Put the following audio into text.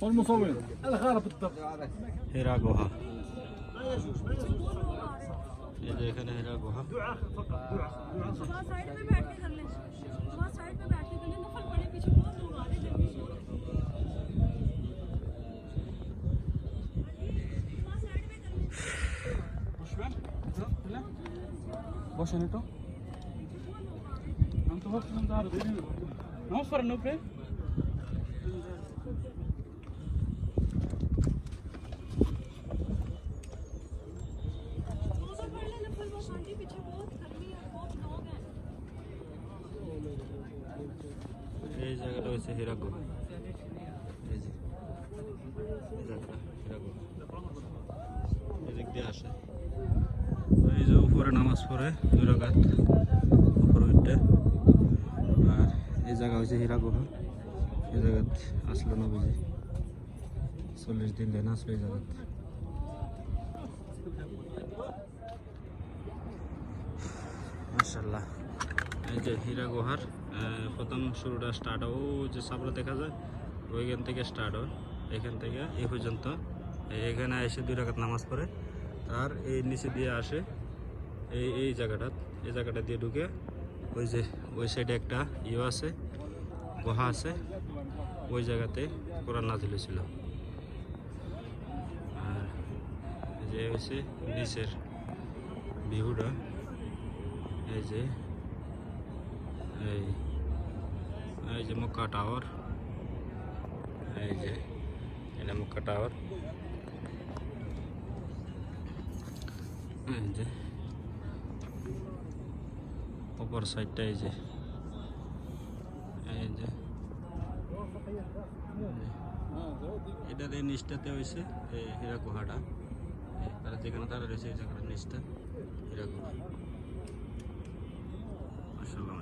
والمصور الغرب بالضبط. هيراغوها يديك أنا هيراغوها دعاء فقط دعاء. دعاء বসেন একটু। আমি তো ভাবছিলাম তো আরও দেরি নমস্কার নৌপ্রে এই জায়গাটা হচ্ছে হীরাকো এই যে দিয়ে আসে উপরে নামাজ পড়ে, দুই রাকাত উঠতে আর এই জায়গা হচ্ছে হীরা গুহা। এই জায়গাত আসলো নবীজি। চল্লিশ দিন দেন আসলো এই জায়গাত মাশাল্লাহ এই যে হীরা গুহার প্রথম শুরুটা স্টার্ট হয়। ও, যে সাপড়া দেখা যায়, ওইখান থেকে স্টার্ট হয়। এখান থেকে এই পর্যন্ত। এখানে এসে দুই রাকাত নামাজ পড়ে। আর এই নিচে দিয়ে আসে এই এই জায়গাটা এই জায়গাটা দিয়ে ঢুকে ওই যে, ওই সাইডে একটা ইয়ে আছে, গুহা আছে, ওই জায়গাতে কোরআন নাজিল ছিল আর যে হচ্ছে নিচের ভিউটা, এই যে, এই এই যে মক্কা টাওয়ার, এই যে, এটা মক্কা টাওয়ার, এই যে অপর সাইডটা এই যে। এই যে। এটার এই নিচটাতে হয়েছে এই হীরাকুহাটা তারা যেখানে তারা রয়েছে এই জায়গাটার নিচটা হীরাকুহা গুহা। মাশাআল্লাহ।